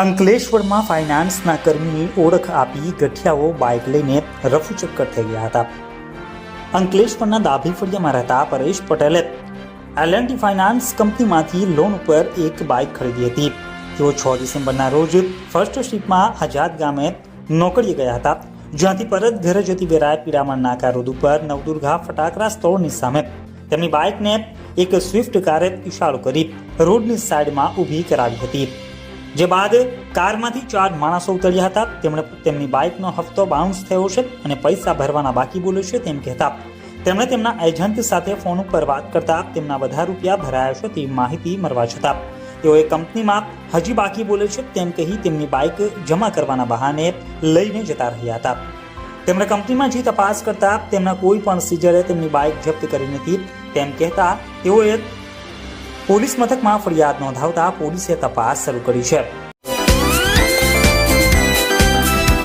અંકલેશ્વરમાં ફાઇનાન્સના કર્મીની ઓળખ આપી ગઠિયાઓ બાઇક લઈને રફુચક્કર થઈ ગયા હતા. અંકલેશ્વરના દાભી ફળિયામાં રહેતા પરેશ પટેલે એલએનટી ફાઇનાન્સ કંપનીમાંથી લોન ઉપર એક બાઇક ખરીદી હતી. તેઓ છ ડિસેમ્બરના રોજ ફર્સ્ટ શિપમાં આઝાદ ગામે નોકરીએ ગયા હતા, જ્યાંથી પરત ઘરે જતી વેરાય પીડામણ નાકા રોડ ઉપર નવદુર્ગા ફટાકડા સ્ટોરની સામે તેમની બાઇકને એક સ્વિફ્ટ કારે ઇશારો કરી રોડની સાઈડમાં ઊભી કરાવી હતી. જે બાદ કારમાંથી ચાર માણસો ઉતર્યા હતા. તેમણે તેમની બાઇકનો હપ્તો બાઉન્સ થયો છે અને પૈસા ભરવાના બાકી બોલે છે તેમ કહેતા. તેમણે તેમના એજન્ટ સાથે ફોન ઉપર વાત કરતા તેમના બધા રૂપિયા ભરાયા છે તેવી માહિતી મળવા છતાં. તેઓએ કંપનીમાં હજી બાકી બોલે છે તેમ કહી તેમની બાઇક જમા કરવાના બહાને લઈને જતા રહ્યા હતા. તેમણે કંપનીમાં જે તપાસ કરતા તેમના કોઈ પણ સીઝરે તેમની બાઇક જપ્ત કરી નથી તેમ કહેતા તેઓએ પોલીસ મથકમાં ફરિયાદ નોંધાવતા પોલીસે તપાસ શરૂ કરી છે.